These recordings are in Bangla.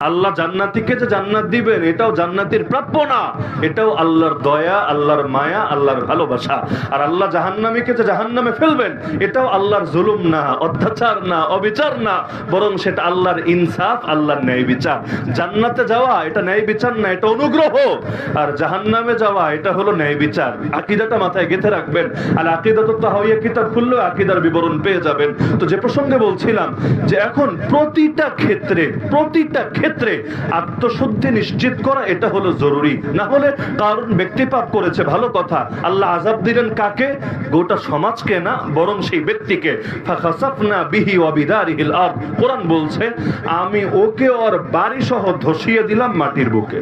আল্লাহ জান্নাতিকে যে জান্নাত দিবেন, এটাও জান্নাতির প্রাপ্য না। এটাও আল্লাহর দয়া, আল্লাহর মায়া, আল্লাহর ভালোবাসা। আর আল্লাহ জাহান্নামীকে যে জাহান্নামে ফেলবেন, এটাও আল্লাহর জুলুম না, অত্যাচার না, অবিচার না, বরং সেটা আল্লাহর ইনসাফ, আল্লাহর ন্যায় বিচার। জান্নাতে যাওয়া, এটা ন্যায় বিচার না, এটা অনুগ্রহ। আর জাহান্নামে যাওয়া, এটা হলো ন্যায় বিচার। আকিদাটা মাথায় গেঁথে রাখবেন। আর আকিদা তো তাহাইয়া কিতাব খুললে আকিদার বিবরণ পেয়ে যাবেন। তো যে প্রসঙ্গে বলছিলাম যে এখন প্রতিটা ক্ষেত্রে প্রতিটা ক্ষেত্রে আত্মশুদ্ধি নিশ্চিত করা এটা হলো জরুরি। না হলে কারণ ব্যক্তি পাপ করেছে, ভালো কথা। আল্লাহ আজাব দিলেন কাকে? গোটা সমাজকে না, বরং সেই ব্যক্তিকে। ফাখাসাফনা বিহি ওয়া বিদারিহিল আরদ। কোরআন বলছে, আমি ওকে ওর বাড়ি সহ ধসিয়ে দিলাম মাটির বুকে।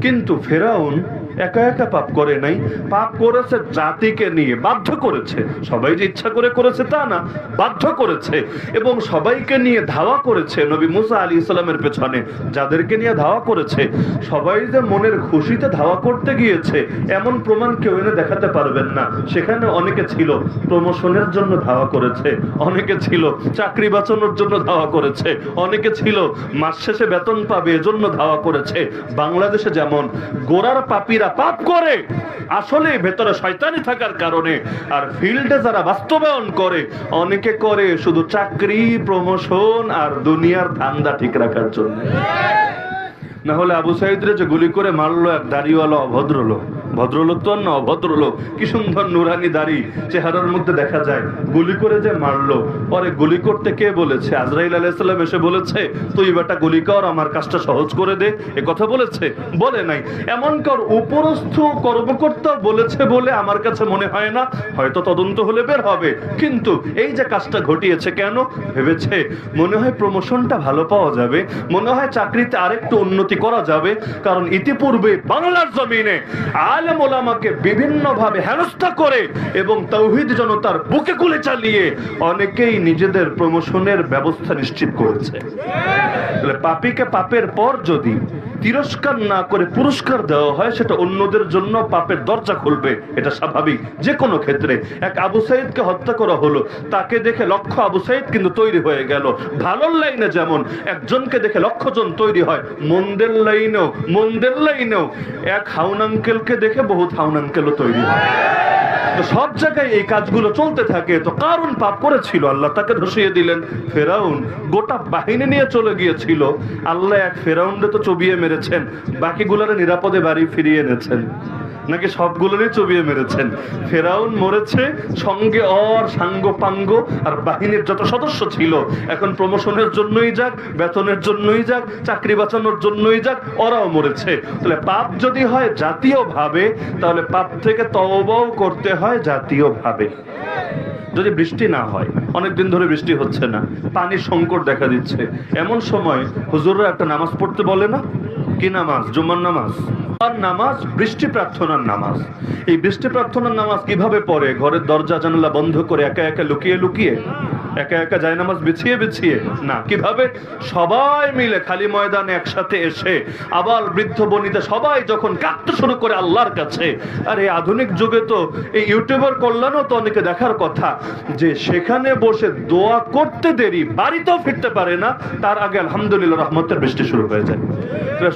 কিন্তু ফেরাউন একা একা পাপ করে নাই, পাপ করেছে জাতিকে নিয়ে, বাধ্য করেছে। সবাই যে ইচ্ছা করে করেছে তা না, বাধ্য করেছে। এবং সবাইকে নিয়ে ধাওয়া করেছে নবী মুসা আলী ইসলামের পেছনে। যাদেরকে নিয়ে ধাওয়া করেছে, সবাই যে মনের খুশিতে ধাওয়া করতে গিয়েছে, এমন প্রমাণ কেউ এনে দেখাতে পারবেন না। সেখানে অনেকে ছিল, প্রমোশনের জন্য ধাওয়া করেছে। অনেকে ছিল, চাকরি বাঁচানোর জন্য ধাওয়া করেছে। অনেকে ছিল, মাস শেষে বেতন পাবে, এজন্য ধাওয়া করেছে। বাংলাদেশে যেমন, গোড়ার পাপীরা পাপ করে। আসলে ভেতরে শয়তানি থাকার কারণে আর ফিল্ডে যারা বাস্তবায়ন করে, অনেকে করে শুধু চাকরি, প্রমোশন আর দুনিয়ার ধান্দা ঠিক রাখার জন্য। না হলে আবু সাইদরে যে গুলি করে মারলো এক দাড়িওয়ালা অভদ্রলোক। ভদ্রলোক তো না অভদ্রলোক। কি সুন্দর নুরানি দাড়ি, চেহারার মধ্যে দেখা যায়। গুলি করে যে মারলো। পরে গুলি করতে কে বলেছে? আজরাইল আলাইসাল্লাম এসে বলেছে, তুই বেটা গুলি কর, আমার কাজটা সহজ করে দে। এ কথা বলেছে? বলে নাই। এমন কর, উপরস্থ কর্মকর্তা বলেছে বলে আমার কাছে মনে হয় না। হয়তো তদন্ত হলে বের হবে। কিন্তু এই যে কাজটা ঘটিয়েছে কেন? ভেবেছে মনে হয় প্রমোশনটা ভালো পাওয়া যাবে। মনে হয় চাকরিতে আরেকটু উন্নতি করা যাবে, কারণ ইতিপূর্বে বাংলার জমিনে আলেম ওলামাকে বিভিন্ন ভাবে হেনস্থা করে এবং তৌহিদ জনতার বুকে কুলে চালিয়ে অনেকেই নিজেদের প্রমোশনের ব্যবস্থা নিশ্চিত করেছে। পাপীকে পাপের পর যদি তিরস্কার না করে পুরস্কার দেওয়া হয়, সেটা অন্যদের জন্য পাপের দরজা খুলবে, এটা স্বাভাবিক। যে কোনো ক্ষেত্রে এক আবু সাইদকে হত্যা করা হলো, তাকে দেখে লক্ষ আবু সাইদ কিন্তু তৈরি হয়ে গেল। ভালোর লাইনে যেমন একজনকে দেখে লক্ষ জন তৈরি হয় মন্দের লাইনও মন্দের লাইনও। এক হাউন আঙ্কেলকে দেখে বহুত হাউন আঙ্কেলও তৈরি হয়। তো সব জায়গায় এই কাজগুলো চলতে থাকে। তো কারণ পাপ করেছিল, আল্লাহ তাকে ধসিয়ে দিলেন। ফেরাউন গোটা বাহিনী নিয়ে চলে গিয়েছিল। আল্লাহ এক ফেরাউনরে তো চবিয়ে মেরেছেন, বাকিগুলোরে নিরাপদে বাড়ি ফিরিয়ে এনেছেন। নাকি সবগুলোরই চবিয়ে মেরেছেন? ফেরাউন মরেছে সঙ্গে অর সাঙ্গ পাঙ্গ, আর বাহিনীর যত সদস্য ছিল, এখন প্রমোশনের জন্যই যাক, বেতনের জন্যই যাক, চাকরি বাঁচানোর জন্যই যাক, ওরাও মরেছে। তাহলে পাপ যদি হয় জাতীয় ভাবে তাহলে পাপ থেকে তওবাও করতে হয় জাতীয় ভাবে যদি বৃষ্টি না হয়, অনেকদিন ধরে বৃষ্টি হচ্ছে না, পানির সংকট দেখা দিচ্ছে। এমন সময় হুজুররা একটা নামাজ পড়তে বলে না? কি নামাজ? জুম্মার নামাজ? আর নামাজ, বৃষ্টি প্রার্থনার নামাজ। এই বৃষ্টি প্রার্থনার নামাজ কীভাবে পড়ে? ঘরের দরজা জানালা বন্ধ করে একা একা লুকিয়ে লুকিয়ে? একা একা যায় নামাজ বিছিয়ে বিছিয়ে। না, কীভাবে? সবাই মিলে খালি ময়দানে একসাথে এসে, আবার বৃদ্ধ বনিতা সবাই যখন কাঁদতে শুরু করে আল্লাহর কাছে, আর এই আধুনিক যুগে তো এই ইউটিউবার কল্যাণও তো অনেকে দেখার কথা, যে সেখানে বসে দোয়া করতে দেরি, বাড়িতেও ফিরতে পারে না, তার আগে আলহামদুলিল্লাহ রহমতের বৃষ্টি শুরু হয়ে যায়।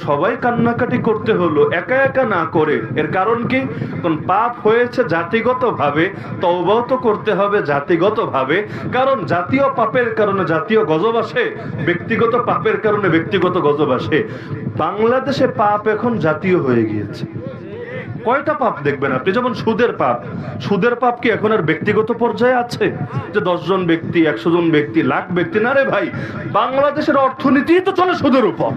সবাই কান্নাকাটি করতে হলো, একা একা না করে। এর কারণ কি? কারণ পাপ হয়েছে জাতিগতভাবে, তওবাও তো করতে হবে জাতিগতভাবে, কারণ জাতীয় পাপের কারণে জাতীয় গজব আসে, ব্যক্তিগত পাপের কারণে ব্যক্তিগত গজব আসে। বাংলাদেশে পাপ এখন জাতীয় হয়ে গিয়েছে। কয়টা পাপ দেখবেন আপনি? যেমন সুদের পাপ। সুদের পাপ কি এখন আর ব্যক্তিগত পর্যায়ে আছে? যে দশজন ব্যক্তি, একশো জন ব্যক্তি, লাখ ব্যক্তি? না রে ভাই, বাংলাদেশের অর্থনীতি তো চলে সুদের উপর।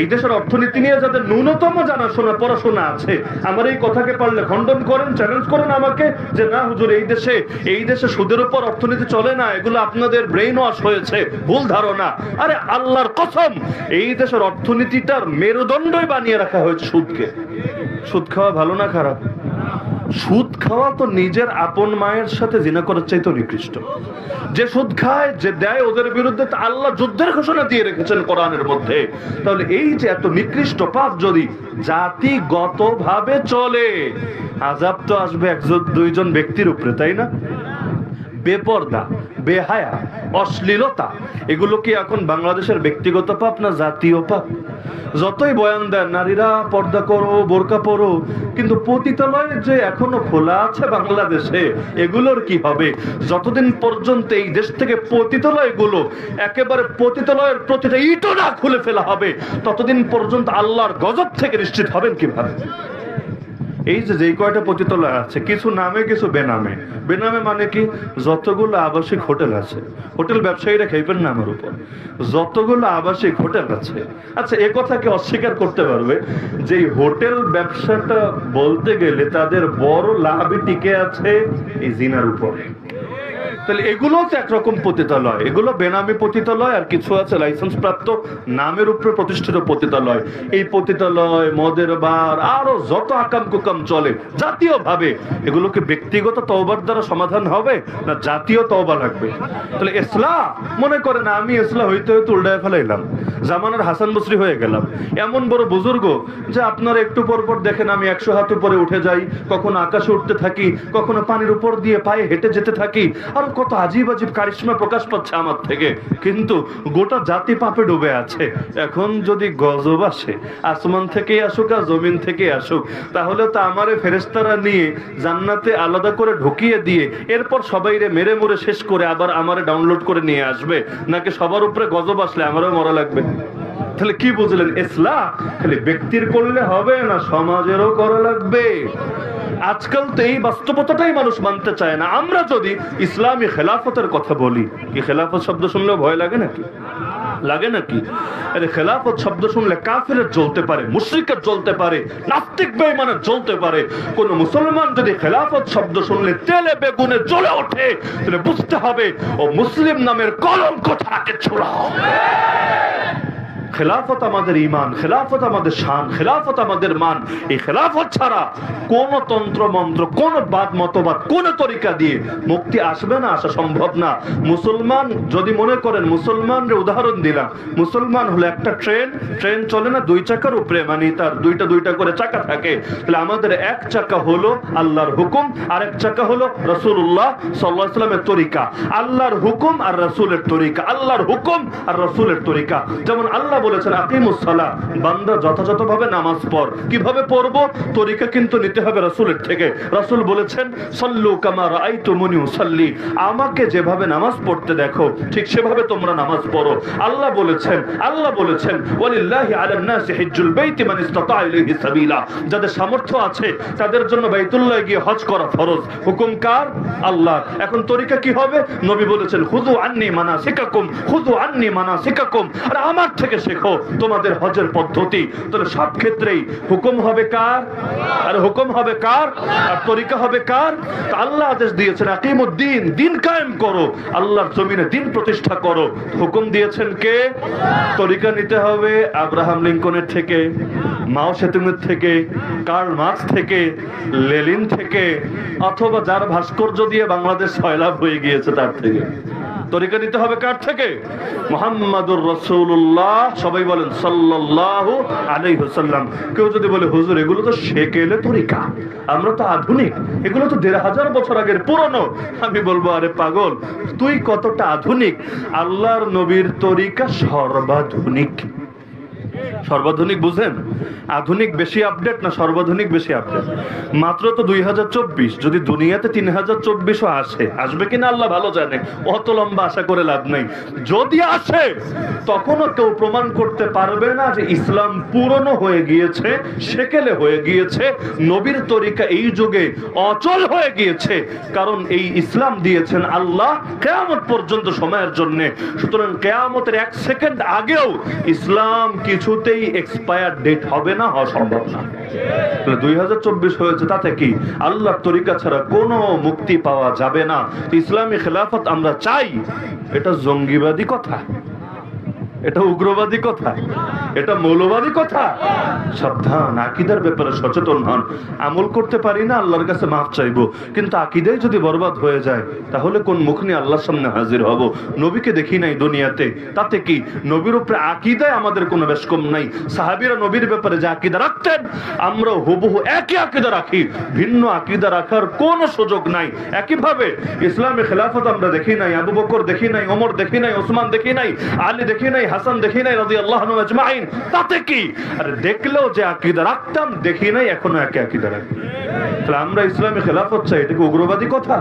এই দেশের অর্থনীতি নিয়ে যাদের ন্যূনতম জানাশোনা, পড়াশোনা আছে, আমার এই কথাকে পারলে খণ্ডন করেন চ্যালেঞ্জ করেন আমাকে যে, না, হুজুর, এই দেশে এই দেশে সুদের উপর অর্থনীতি চলে না, এগুলো আপনাদের ব্রেইন ওয়াশ হয়েছে, ভুল ধারণা। আরে আল্লাহর কসম, এই দেশের অর্থনীতিটার মেরুদণ্ডই বানিয়ে রাখা হয়েছে সুদকে। সুদ খাওয়া ভালো না খারাপ? সুদ খাওয়া তো নিজের আপন মায়ের সাথে জিনা করার চাইতে নিকৃষ্ট। যে সুদ খায়, যে দেয়, ওদের বিরুদ্ধে আল্লাহ যুদ্ধের ঘোষণা দিয়ে রেখেছেন কোরআনের মধ্যে। তাহলে এই যে এত নিকৃষ্ট পাপ যদি জাতিগত ভাবে চলে আজাব তো আসবে একজন, দুইজন ব্যক্তির উপরে, তাই না? বেপর্দা। বেহায়া, অশ্লীলতা, এগুলো কি এখন বাংলাদেশের ব্যক্তিগত পাপ না জাতীয় পাপ? যতই বয়ান দেন, নারীরা পর্দা করো, বোরকা পরো, কিন্তু পতিতালয় যে এখনও খোলা আছে বাংলাদেশে, এগুলোর কি হবে? যতদিন পর্যন্ত এই দেশ থেকে পতিতালয়গুলো একেবারে পতিতালয়ের প্রতিটা ইটও না খুলে ফেলা হবে, ততদিন পর্যন্ত আল্লাহর গজব থেকে নিশ্চিত হবেন কীভাবে? এই যে যেই কয়টা পতিতলা আছে, কিছু নামে, কিছু বেনামে। বেনামে মানে কি? যতগুলো আবাসিক হোটেল আছে। হোটেল ব্যবসায়ীরা খেয়েবেন নামের উপর। যতগুলো আবাসিক হোটেল আছে। আচ্ছা এ কথাকে অস্বীকার করতে পারবে? যে হোটেল ব্যবসাটা বলতে গেলে তাদের বড় লাভই টিকে আছে এই জিনার উপরে। তাহলে এগুলো তো একরকম পতিতালয়। এগুলো বেনামি পতিতালয় আর কিছু আছে লাইসেন্স প্রাপ্ত নামের উপরে প্রতিষ্ঠিত পতিতালয়। এই পতিতালয়, মদের বার, আরও যত আকাম কুকাম চলে জাতীয় ভাবে এগুলোকে ব্যক্তিগত তওবার দ্বারা সমাধান হবে না জাতীয় তওবা লাগবে? তাহলে ইসলাম মনে করেন আমি ইসলাম হইতে হইতে উল্টায় ফেলাইলাম। জামানার হাসান বসরি হয়ে গেলাম। এমন বড় বুজুর্গ যে আপনারা একটু পর পর দেখেন আমি একশো হাত উপরে উঠে যাই, কখনো আকাশে উঠতে থাকি, কখনো পানির উপর দিয়ে পায়ে হেঁটে যেতে থাকি, আর কত আজীব আজীব কারিশ্মা প্রকাশ পাচ্ছে আমার থেকে। কিন্তু গোটা জাতি পাপে ডুবে আছে। এখন যদি গজব আসে, আসমান থেকে আসুক আর জমিন থেকে আসুক, তাহলে তো আমারে ফেরেস্তারা নিয়ে জান্নাতে আলাদা করে ঢুকিয়ে দিয়ে এরপর সবাই রে মেরে মরে শেষ করে আবার আমারে ডাউনলোড করে নিয়ে আসবে? নাকি সবার উপরে গজব আসলে আমারও মরা লাগবে? তাহলে কি বুঝলেন? ইসলাম খালি ব্যক্তির করলে হবে না, সমাজেরও করা লাগবে। আজকাল তো এই বাস্তবতাটাই মানুষ মানতে চায় না। আমরা যদি ইসলামী খেলাফতের কথা বলি, কি খেলাফত শব্দ শুনলেও ভয় লাগে নাকি? লাগে নাকি? আরে খেলাফত শব্দ শুনলে কাফেরের জ্বলতে পারে, মুশরিকের জ্বলতে পারে, নাস্তিক বেঈমানের জ্বলতে পারে। কোন মুসলমান যদি খেলাফত শব্দ শুনলে তেলে বেগুনে জ্বলে ওঠে, তাহলে বুঝতে হবে, ও মুসলিম নামের কলঙ্ক তাকে ছোড়াও খেলাফত আমাদের ইমান খেলাফত আমাদের শান, খেলাফত আমাদের মান, এই খেলাফত ছাড়া কোন তন্ত্র মন্ত্র, কোন বাদ মতবাদ, কোন তরিকা দিয়ে মুক্তি আসবে না, আসা সম্ভব না। মুসলমান, যদি মনে করেন মুসলমানরে উদাহরণ দিলাম, মুসলমান হলো একটা ট্রেন ট্রেন চলে না দুই চাকার উপরে মানে তার দুইটা দুইটা করে চাকা থাকে। তাহলে আমাদের এক চাকা হলো আল্লাহর হুকুম, আর এক চাকা হলো রসুল্লাহ সাল্লাহ সাল্লামের তরিকা। আল্লাহর হুকুম আর রসুলের তরিকা, আল্লাহর হুকুম আর রসুলের তরিকা। যেমন আল্লাহ বলেছেন আকিমুসসালা বান্দা যথাযথভাবে নামাজ পড়। কীভাবে পড়ব? তরিকা কিন্তু নিতে হবে রাসূলের থেকে। রাসূল বলেছেন, সল্লু কামা রাআইতুমুনি উসাল্লি। আমাকে যেভাবে নামাজ পড়তে দেখো, ঠিক সেভাবে তোমরা নামাজ পড়ো। আল্লাহ বলেছেন আল্লাহ বলেছেন, ওয়ালিল্লাহি আলান হিজ্জুল বাইতি সাবিলা। যাদের সামর্থ্য আছে, তাদের জন্য বাইতুল্লাহ গিয়ে হজ করা ফরজ। হুকুম কার? আল্লাহ এখন তরিকা কি হবে? নবী বলেছেন খুদু আন্নি মানাসিকাকুম খুদু আন্নি মানাসিকাকুম। আর আমার থেকে শেখো। তোমাদের হজের পদ্ধতি। তাহলে সব ক্ষেত্রেই হুকুম হবে কার? আর হুকুম হবে কার? আর তরিকা হবে কার? আল্লাহ আদেশ দিয়েছেন, আকিমুদ্দিন, দিন কায়েম করো। আল্লাহর জমিনে দিন প্রতিষ্ঠা করো। হুকুম দিয়েছেন কে? তরিকা নিতে হবে আব্রাহাম লিঙ্কনের থেকে, মাও সেতুমের থেকে, কার্ল মার্কস থেকে, লেলিন থেকে, অথবা যার ভাস্কর্য দিয়ে বাংলাদেশ সয়লাভ হয়ে গিয়েছে তার থেকে। তরিকা নিতে হবে কার থেকে? মোহাম্মদুর রসুল্লাহ সবাই বলেন সাল্লাহ আলাই হোসাল্লাম কেউ যদি বলে, হুজুর, এগুলো তো সেকেলে তরিকা। আমরা তো আধুনিক। এগুলো তো দেড় হাজার বছর আগের পুরনো। আমি বলব, আরে পাগল, তুই কতটা আধুনিক? আল্লাহর নবীর তরিকা সর্বাধুনিক। সর্বাধুনিক বুঝেন? আধুনিক বেশি আপডেট না সর্বাধুনিক বেশি আপডেট মাত্র তো দুই হাজার চব্বিশ, যদি দুনিয়াতে তিন হাজার চব্বিশও আসে, আসবে কিনা আল্লাহ ভালো জানে। অত লম্বা আশা করে লাভ নেই। যদি আসে, তখনও কেউ প্রমাণ করতে পারবে না যে ইসলাম পুরনো হয়ে গিয়েছে, সেকেলে হয়ে গিয়েছে, নবীর তরিকা এই যুগে অচল হয়ে গিয়েছে। কারণ এই ইসলাম দিয়েছেন আল্লাহ কেয়ামত পর্যন্ত সময়ের জন্য। সুতরাং কেয়ামতের এক সেকেন্ড আগেও ইসলাম কিছুতেই এক্সপায়ার ডেট হবে না, হওয়া সম্ভব না। দুই হাজার চব্বিশ হয়েছে, তাতে কি? আল্লাহ তরিকা ছাড়া কোনো মুক্তি পাওয়া যাবে না। ইসলামী খেলাফত আমরা চাই, এটা জঙ্গিবাদী কথা। এটা উগ্রবাদী কথা। এটা মৌলবাদী কথা। সাবধান, আকিদার ব্যাপারে সচেতন হন। আমল করতে পারি না, আল্লাহর কাছে মাফ চাইব। কিন্তু আকিদাই যদি বরবাদ হয়ে যায়, তাহলে কোন মুখ নিয়ে আল্লাহর সামনে হাজির হব? নবীকে দেখি নাই দুনিয়াতে। তাতে কি? নবীর উপরে আকিদায় আমাদের কোনো বেশ কম নাই। সাহাবিরা নবীর ব্যাপারে যে আকিদা রাখতেন, আমরা হুবহু একই আকিদা রাখি। ভিন্ন আকিদা রাখার কোনো সুযোগ নাই। একইভাবে ইসলামী খেলাফত আমরা দেখি নাই, আবু বকর দেখি নাই, ওমর দেখি নাই, ওসমান দেখি নাই, আলী দেখি নাই হাসান দেখি নাই রাজি আল্লাহ আজমাইন। তাতে কি? আরে দেখলেও যে আকিদা রাখতাম দেখি নাই, এখনও একে আকিদা রাখি তাহলে আমরা ইসলামী খেলাফ হচ্ছে এটা কি উগ্রবাদী কথা।